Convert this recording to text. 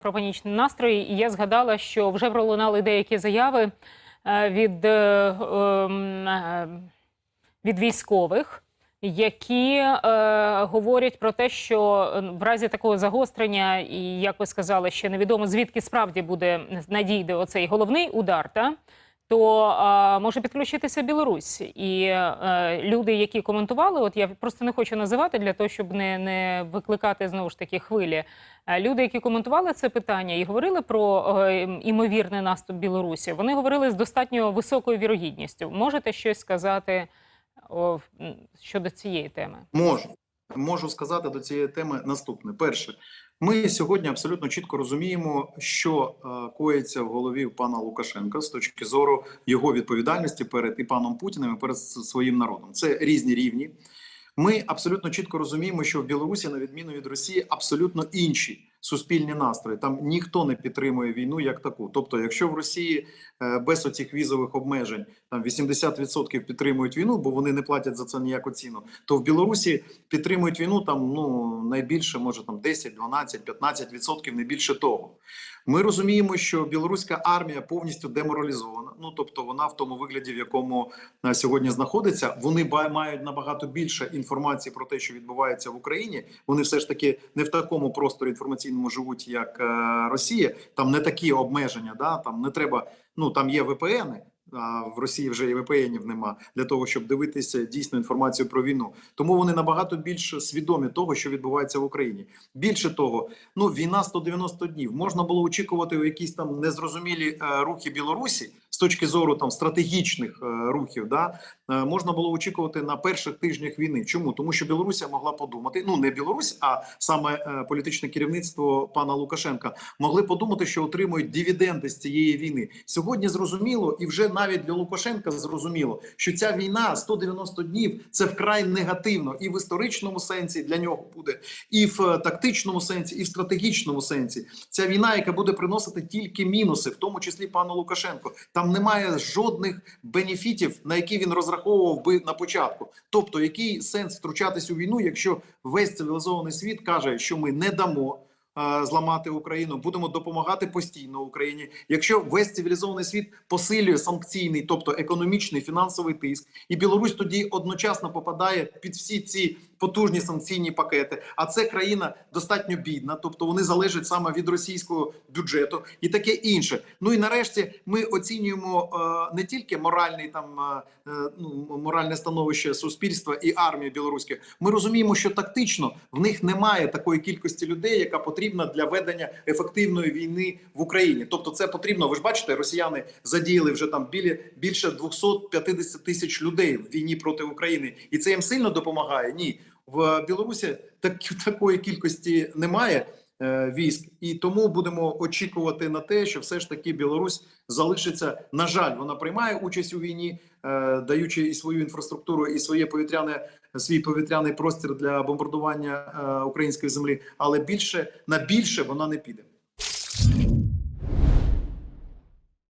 про панічні настрої, і я згадала, що вже пролунали деякі заяви е, від, е, ем, е, від військових, які говорять про те, що е, в разі такого загострення, і як ви сказали, ще невідомо звідки справді буде надійде оцей головний удар, та то е, може підключитися Білорусь. І е, люди, які коментували, от я просто не хочу називати для того, щоб не, не викликати знову ж таки хвилі. Е, Люди, які коментували це питання і говорили про імовірний наступ Білорусі, вони говорили з достатньо високою вірогідністю. Можете щось сказати щодо цієї теми? Можу. Можу сказати до цієї теми наступне. Перше, ми сьогодні абсолютно чітко розуміємо, що е, коїться в голові пана Лукашенка з точки зору його відповідальності перед і паном Путіним, і перед своїм народом. Це різні рівні. Ми абсолютно чітко розуміємо, що в Білорусі, на відміну від Росії, абсолютно інші суспільні настрої. Там ніхто не підтримує війну як таку. Тобто, якщо в Росії е, без оцих візових обмежень там 80% підтримують війну, бо вони не платять за це ніяку ціну, то в Білорусі підтримують війну там ну найбільше, може там 10, 12, 15%, не більше того. Ми розуміємо, що білоруська армія повністю деморалізована. Ну тобто, вона в тому вигляді, в якому е, сьогодні знаходиться, вони мають набагато більше інформації про те, що відбувається в Україні. Вони все ж таки не в такому просторі інформаційному живуть, як е, Росія. Там не такі обмеження. Да там не треба. Ну там є VPN, а в Росії вже і VPN нема для того, щоб дивитися дійсно інформацію про війну. Тому вони набагато більш свідомі того, що відбувається в Україні. Більше того, ну війна 190 днів. Можна було очікувати якісь там незрозумілі е, рухи Білорусі з точки зору там стратегічних е, рухів. Да можна було очікувати на перших тижнях війни. Чому тому, що Білорусія могла подумати, ну не Білорусь, а саме е, політичне керівництво пана Лукашенка могли подумати, що отримують дивіденди з цієї війни. Сьогодні зрозуміло, і вже навіть для Лукашенка зрозуміло, що ця війна 190 днів це вкрай негативно, і в історичному сенсі для нього буде, і в е, тактичному сенсі, і в стратегічному сенсі. Ця війна, яка буде приносити тільки мінуси, в тому числі пану Лукашенко. Там немає жодних бенефітів, на які він розраховував би на початку. Тобто, який сенс втручатись у війну, якщо весь цивілізований світ каже, що ми не дамо. Е, Зламати Україну, будемо допомагати постійно Україні. Якщо весь цивілізований світ посилює санкційний, тобто економічний фінансовий тиск, і Білорусь тоді одночасно попадає під всі ці потужні санкційні пакети. А це країна достатньо бідна, тобто вони залежать саме від російського бюджету і таке інше. Ну і нарешті ми оцінюємо е, не тільки моральний там е, е, ну моральне становище суспільства і армії білоруської. Ми розуміємо, що тактично в них немає такої кількості людей, яка потрібна для ведення ефективної війни в Україні. Тобто, це потрібно. Ви ж бачите, росіяни задіяли вже там білі більше 250 тисяч людей в війні проти України, і це їм сильно допомагає. Ні, в Білорусі так, такої кількості немає військ, і тому будемо очікувати на те, що все ж таки Білорусь залишиться. На жаль, вона приймає участь у війні, е, даючи і свою інфраструктуру, і своє повітряне свій повітряний простір для бомбардування е, української землі. Але більше на більше вона не піде.